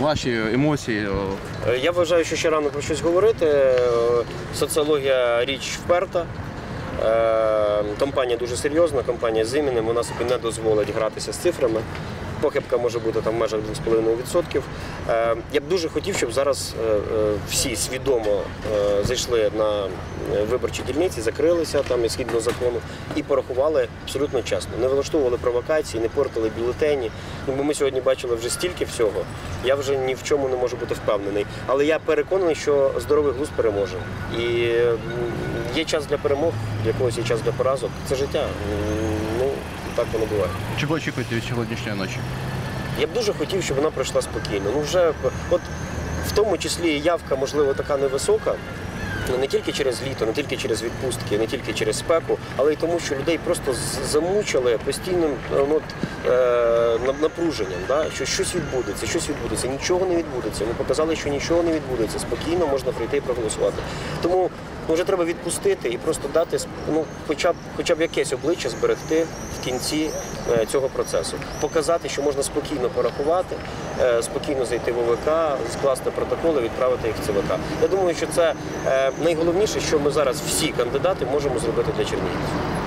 ваші емоції? Е, Я вважаю, що ще рано про щось говорити. Е, Соціологія річ вперта. Е, Компанія дуже серйозна, компанія з іменем, вона собі не дозволить гратися з цифрами. Похибка може бути там в межах 2,5%. Е, Я б дуже хотів, щоб зараз е, е, всі свідомо е, зайшли на виборчі дільниці, закрилися там згідно закону і порахували абсолютно чесно. Не влаштовували провокації, не портили бюлетені. Ну, бо ми сьогодні бачили вже стільки всього. Я вже ні в чому не можу бути впевнений. Але я переконаний, що здоровий глузд переможе. І є час для перемог, для когось є час для поразок. Це життя. Ну, так воно буває. Чого очікуєте від сьогоднішньої ночі? Я б дуже хотів, щоб вона пройшла спокійно. Ну вже от в тому числі явка, можливо, така невисока. ну, Не тільки через літо, не тільки через відпустки, не тільки через спеку, але й тому, що людей просто замучили постійним ну, от, е, напруженням, да? що щось відбудеться, щось відбудеться, нічого не відбудеться. Ми показали, що нічого не відбудеться. Спокійно можна прийти і проголосувати. Тому вже треба відпустити і просто дати ну, хоча б хоча б якесь обличчя зберегти в кінці е, цього процесу. Показати, що можна спокійно порахувати, е, спокійно зайти в ОВК, скласти протоколи, відправити їх в ЦВК. Я думаю, що це е, найголовніше, що ми зараз всі кандидати можемо зробити для чернігівців.